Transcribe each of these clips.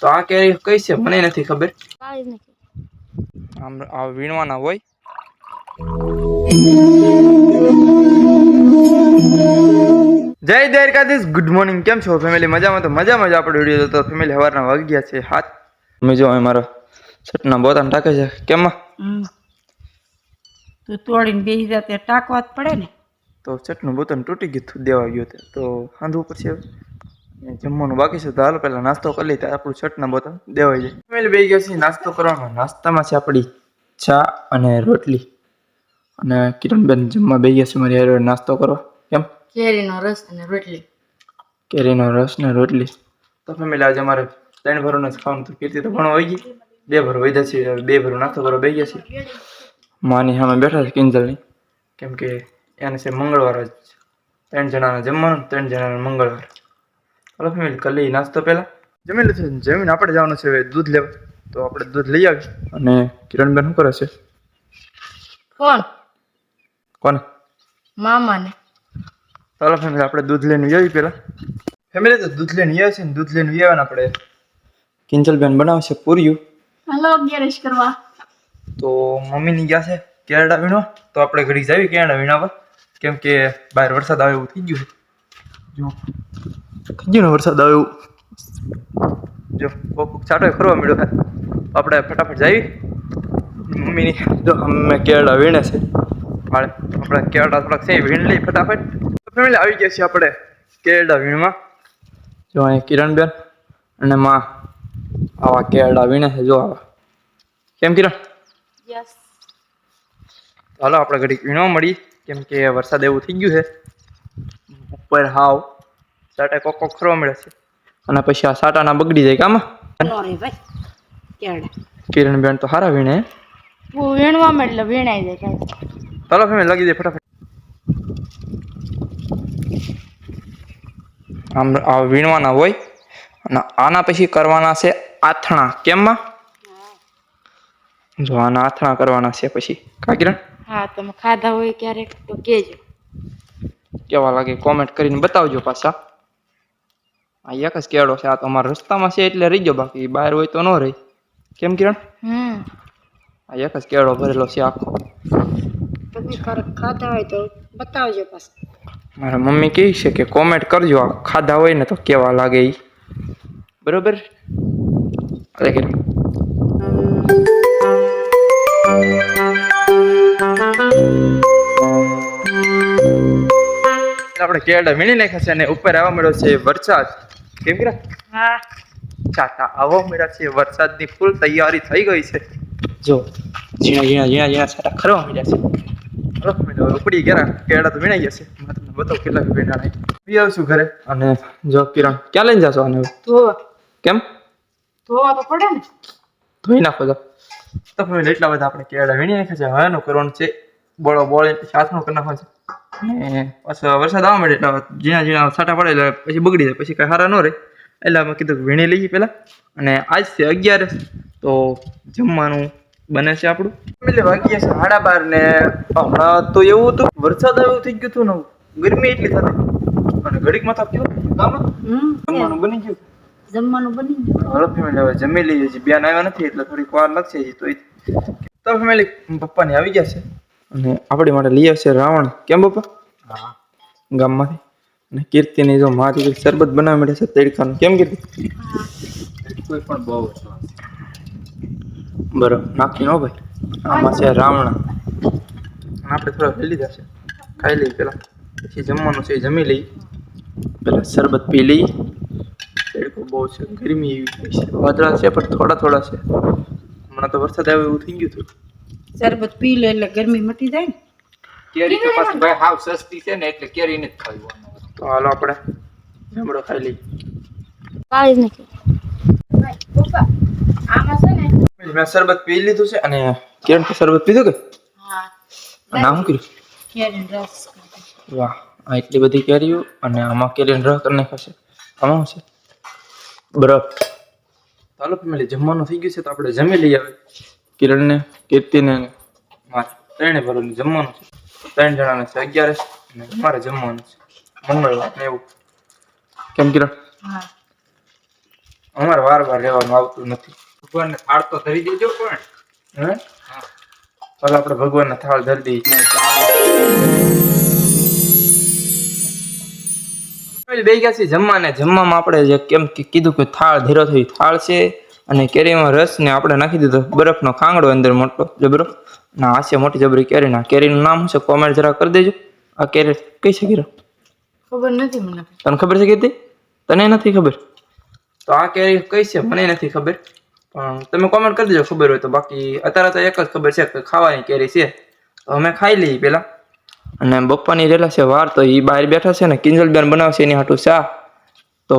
તો આ કેરી કઈ છે? મને નથી ખબર. આમ આ વીણવાના હોય. જય દ્વારકાધીશ. ગુડ મોર્નિંગ કેમ છો ફેમિલી મજામાં? તો મજામાં જ આપણે વીડિયો તો ફેમિલી સવારના વાગી ગયા છે. હાથ મેં જો અહીં મારા છટના બોતાને ટાકે છે. કેમાં? તો તું તોડીને બેસી જાય ટાંકવા જ પડે ને. તો છટનું બોતાન તૂટી ગયું દેવા ગયું તો હાંધવું પડશે હવે. જમવાનું બાકી છે. તો હાલો પહેલાં નાસ્તો કરી લઈએ. તો આપણું છટના બોતલ દેવાઈ જાય ફેમિલી બેસી ગયા છે. નાસ્તો કરવાનો. નાસ્તામાં છે આપણી ચા અને રોટલી. અને કિરણબેન જમવા બેસી ગયા છે. મારી હારે નાસ્તો કરવા. કેમ? કેરીનો રસ અને રોટલી. કેરીનો રસ ને રોટલી. તો ફેમિલી આજે અમારે ત્રણ ભરોને જ ખાવાનું તો કીર્તિ તો ઘણો વહી ગઈ. બે ભરો વધ્યા છે. બે ભરો નાસ્તો કરવા બેસી ગયા છે. માની સામે બેઠા છે કિંજલની. કેમ કે એને છે મંગળવાર જ. ત્રણ જણાને જમવાનું ત્રણ જણાને મંગળવાર. ચાલો ફેમિલી કરી લઈએ નાસ્તો પહેલાં. જમી લીધું છે. જમીને આપણે જવાનું છે દૂધ લેવા. તો આપણે દૂધ લઈ આવી અને કિરણબેન શું કરે છે? કોણ? કોને? મામાને. ચાલો ફેમિલી આપણે દૂધ લઈને આવી પહેલાં. ફેમિલી તો દૂધ લઈને આવે છે ને દૂધ લઈને આવ્યા આપણે. કિંજલબેન બનાવશે પૂર્યું હલો ગેરેજ કરવા. તો મમ્મીની ગયા છે કેરડા વીણવા. તો આપણે ઘડી જાવી કેરડા વીણાવા. કેમ કે બહાર વરસાદ આવે એવું થઈ ગયું જો. થઈ ગયું વરસાદ આવ્યો. જો કોક છાંટો ખરવા મળ્યો આપણે ફટાફટ જાવી. મમ્મીની. જો અમે કેળા વીણે છે. મારે આપણે કેળા થોડાક છે વીણ લઈ ફટાફટ. ફેમિલી આવી ગયા છીએ આપણે કેળા વીણમાં જો અહીં કિરણબેન અને માં આવા કેળા વીણે છે. જો આવા. કેમ કિરણ? યસ. ચાલો આપણે ઘડીક વીણવા મળી. કેમ કે વરસાદ એવું થઈ ગયું છે. ઉપર હાવ સાટા કોક કોક ખરવા મળે છે. અને પછી આ સાટાના બગડી જાય કામાં. કિરણ બેન કિરણબેન તો હારા વીણે. વીણવા એટલે વીણાઈ જાય ચાલો ફેમે લગી દે ફટાફટ. આમ આ વીણવાના હોય અને આના પછી કરવાના છે આથણા. કેમમાં? જો આના આથણા કરવાના છે પછી. કા કિરણ? હા તમે ખાધા હોય ક્યારેક તો કેજો. કેવા લાગે? કોમેન્ટ કરીને બતાવજો પાછા. આ એક જ કેળો છે. આ તો અમારા રસ્તામાં છે એટલે રહી ગયો. બાકી બહાર હોય તો ન રહી. કેમ કિરણ? હમ. આ એક જ કેળો ભરેલો છે આખો. તમે ખાતા હોય તો બતાવજો પાછું. મારા મમ્મી કહે છે કે કોમેન્ટ કરજો. આ ખાધા હોય ને તો કેવા લાગે એ બરોબર? અરે કિરણ આપણે કેળા વીણી નાખ્યા છે અને ઉપર આવવા મળ્યો છે વરસાદ. કેમ કે હા. ચાતા આવો મળ્યા છે વરસાદની ફૂલ તૈયારી થઈ ગઈ છે. જો જ્યાં ઝીણા ઝીણા ઝીણા છાટા ખરવા મળ્યા છે. હલો, મેં ઉપડી ગયા કેળા તો વીણાઈ જશે મેં તમને બતાવું કેટલા વીણા પી આવશું ઘરે. અને જો કિરણ ક્યાં લઈને જશો આને? તો કેમ? ધોવા તો પડે ને. ધોઈ નાખો તો. તો family એટલા બધા આપણે કેળા વીણી નાખ્યા છે. હવે એનું કરવાનું છે બોળો બોળે હાથનું કરી નાખવાનું છે. અને પાછો વરસાદ આવવા માંડે એટલે ઝીણા ઝીણા છાંટા પડે એટલે પછી બગડી જાય પછી કાંઈ સારા ન રહે. એટલે અમે કીધું કે વીણી લઈએ પહેલાં. અને આજ છે અગિયાર તો જમવાનું બને છે આપણું. એટલે વાગ્યા છે સાડા બાર ને હમણાં તો એવું હતું વરસાદ આવ્યો થઈ ગયું હતું ને ગરમી એટલી થતી. અને ઘડીકમાં તો કેવું જમવાનું બની ગયું. જમવાનું બની ગયું. હાલો ફેમિલી હવે જમી લઈએ છીએ. બેન આવ્યા નથી એટલે થોડીક વાર લાગશે હજી તો તો ફેમિલી પપ્પાની આવી ગયા છે. અને આપણી માટે લઈ આવશે રાવણ. કેમ બાપા? ગામમાંથી. અને કીર્તિની જો મારી શરબત બનાવી મળે છે તડકાનું. કેમ કીર્તિ? કોઈ પણ બહુ બરાબર. નાખી નો ભાઈ. આમાં છે રાવણ. આપણે થોડા વહેલી જશે. છે ખાઈ લઈએ પેલા. પછી જમવાનું છે જમી લઈએ. પેલા શરબત પી લઈએ. તડકો બહુ છે. ગરમી એવી છે. વાદળા છે પણ થોડા થોડા છે. હમણાં તો વરસાદ આવે એવું થઈ ગયું હતું. શરબત પી લે એટલે ગરમી મટી જાય ને. કેરી તો પાછી ભાઈ હાવ સસ્તી છે ને એટલે કેરી નથી ખાવી તો હાલો આપણે જમડો ખાઈ લઈ કાઈ નથી. આમાં છે ને મેં શરબત પી લીધું છે અને કિરણ તો શરબત પીધું કે? હા. નામ કર્યું? કેરીનો રસ વાહ આ એટલી બધી કેરીઓ અને આમાં કેરીનો રસ કરી નાખ્યો છે. આમાં છે? બરફ ચાલો ફેમિલી જમવાનું થઈ ગયું છે તો આપણે જમી લઈએ હવે. કિરણને કીર્તિને ત્રણે ભરોને જમવાનું છે. ત્રણ જણાને છે અગિયારસ અને મારે જમવાનું છે. મંગળવાર ને એવું. કેમ કિરણ? અમારે વાર વાર રહેવાનું આવતું નથી. ભગવાનને થાળ તો ધરી દેજો પણ. હે? ચાલો આપણે ભગવાનને થાળ ધરી દઈએ. બે ગયા છે જમવાને. જમવામાં આપણે જે કેમ કે કીધું કે થાળ ધીરો થઈ થાળ છે અને કેરીમાં રસ ને આપણે નાખી દીધો. બરફનો ખાંગડો અંદર મોટો જબરો. ના આ છે મોટી જબરી કેરીના. કેરીનું નામ શું છે? કોમેન્ટ જરા કરી દેજો. આ કેરી કઈ છે કીરો ખબર નથી મને. તને ખબર છે કીધી તને નથી ખબર? તો આ કેરી કઈ છે? મને નથી ખબર. પણ તમે કોમેન્ટ કરી દેજો ખબર હોય તો. બાકી અત્યારે તો એક જ ખબર છે કે ખાવાની કેરી છે. તો અમે ખાઈ લઈએ પેલા અને બપ્પાની રહેલા છે વાર તો એ બહાર બેઠા છે ને. કિંજલબેન બનાવશે એની હાટું ચા. તો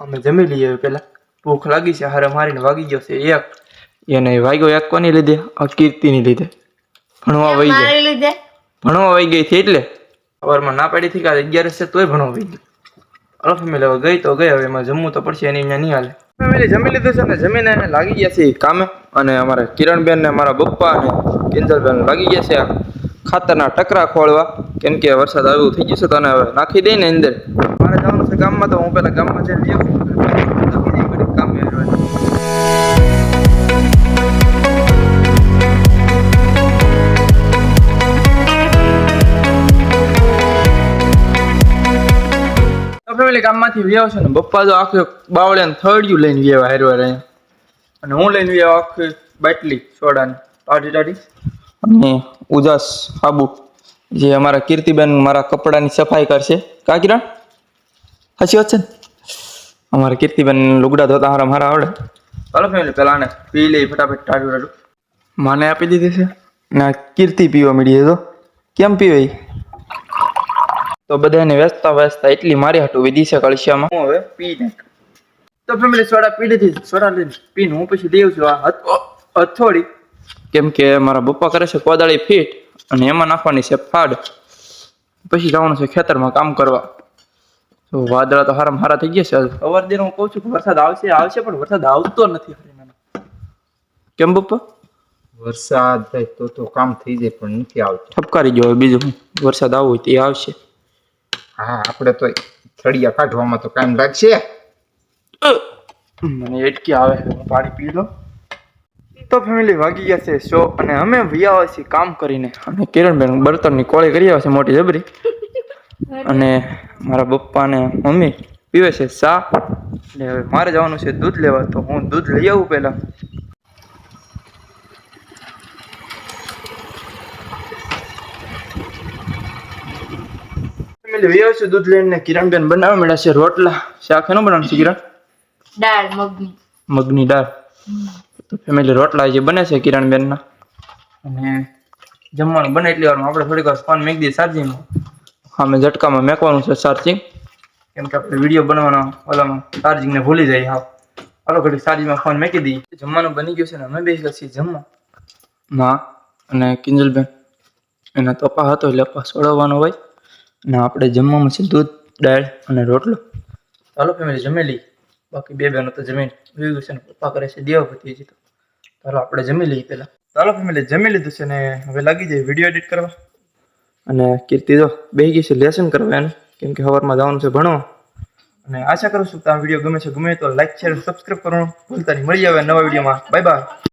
અમે જમી લઈએ પહેલાં. પેલા ભૂખ લાગી છે હારે મારીને વાગી ગયો છે એક. એને વાગ્યો એક કોની લીધે આ કીર્તિની લીધે. ભણવા વહી ગયો ભણવા વહી ગઈ છે એટલે. સવારમાં ના પાડી હતી કે આજે અગિયારસ છે તોય ભણવા વહી ગઈ. અરે ફેમિલી હવે ગઈ તો ગઈ હવે એમાં જમવું તો પડશે એની અહીંયા નહીં હાલે. ફેમિલી જમી લીધું છે ને જમીને એને લાગી ગયા છે કામે. અને અમારા કિરણબેન ને મારા બપ્પા અને કિંજલબેન લાગી ગયા છે ખાતરના ટકરા ખોળવા. કેમ કે વરસાદ આવ્યું થઈ ગયું છે તો હવે નાખી દઈ ને અંદર. મારે જવાનું છે ગામમાં તો હું પેલા ગામમાં જઈને ગામમાંથી વ્યવ છે ને, બપ્પા તો આખે બાવળે થળિયું લઈને વ્યવ હારવા અહીંયા અને હું લઈને વ્યવ આખી બાટલી સોડાની ટાઢી ટાઢી અને ઉજાસ સાબુ જે અમારા કીર્તિબેન મારા કપડાની સફાઈ કરશે. કા કિરણ સાચી વાત છે ને? અમારા કીર્તિબેન લુગડા ધોતા હારા મારા આવડે. ચાલો ફેમિલી પેલા ને પી લઈ ફટાફટ ટાઢું ટાઢું મને આપી દીધી છે. ને, કીર્તિ પીવા મળી તો. કેમ પીવે ઈ? તો બધાને વેચતા વેચતા એટલી મારી હાટું વિદિશે કળશિયામાં. હું હવે પી નાખ. તો ફેમિલી સોડા પી લીધી. સોડા લઈને પીને હું પછી દેવ છું આ હથોડી. કેમ કે મારા પપ્પા કરે છે કોદાળી ફીટ અને એમાં નાખવાની છે ફાડ. પછી જવાનું છે ખેતરમાં કામ કરવા. તો વાદળા તો હારામાં હારા થઈ ગયા છે સવાર દિન હું કહું છું કે વરસાદ આવશે આવશે પણ વરસાદ આવતો નથી કેમ પપ્પા? વરસાદ થાય તો તો કામ થઈ જાય પણ નથી આવતું. ઠપકારી ગયો બીજું વરસાદ આવો હોય તો એ આવશે. હા, આપણે તો થળિયા કાઢવામાં તો કામ લાગશે. મને એટકી આવે, હું પાણી પી લો તો ફેમિલી વાગી ગયા છે શો અને અમે ભૈયા આવે છીએ કામ કરીને. અને કિરણબેન બર્તનની કોળી કરી આવે છે, મોટી જબરી. અને મારા પપ્પા ને મમ્મી પીવે છે ચા. એટલે હવે મારે જવાનું છે દૂધ લેવા, તો હું દૂધ લઈ આવું પહેલા. ફેમિલી વૈયા છે દૂધ લઈને કિરણબેન બનાવવા મળ્યા છે રોટલા. શાક એનું બનાવવાનું છે કિરણ? દાળ મગની. મગની દાળ. તો ફેમિલી રોટલા જે બને છે કિરણબેનના. અને જમવાનું બને એટલી વારમાં આપણે થોડીક વાર ફોન મેકી દઈએ ચાર્જિંગમાં અમે ઝટકામાં મેકવાનું છે ચાર્જિંગ કેમ કે આપણે વીડિયો બનાવવાનો ઓલામાં ચાર્જિંગને ભૂલી જાય હા હાલો ઘડી ચાર્જિંગમાં ફોન મેકી દઈએ. જમવાનું બની ગયું છે ને અમે બેસી ગયા છીએ જમવા. માં અને કિંજલબેન એના તપા હતો એટલે સોડવાનો હોય. અને આપણે જમવામાં છે દૂધ દાળ અને રોટલો. ચાલો ફેમિલી જમી લઈએ. બાકી બે બહેનો તો જમીન જોઈ છે પપ્પા કરે છે દેવભૂતિ હજી તો. ચાલો આપણે જમી લઈએ પહેલાં. ચાલો ફેમિલી જમી લીધું છે ને હવે લાગી જાય વીડિયો એડિટ કરવા. અને કીર્તિ જો બે ગઈ છે લેસન કરવા એનું કેમ કે સવારમાં જવાનું છે ભણવા. અને આશા કરું છું કે આ વીડિયો ગમે છે ગમે તો લાઈક શેર સબસ્ક્રાઈબ કરવાનું ભૂલતા નહીં. મળી આવે નવા વિડીયોમાં બાય બાય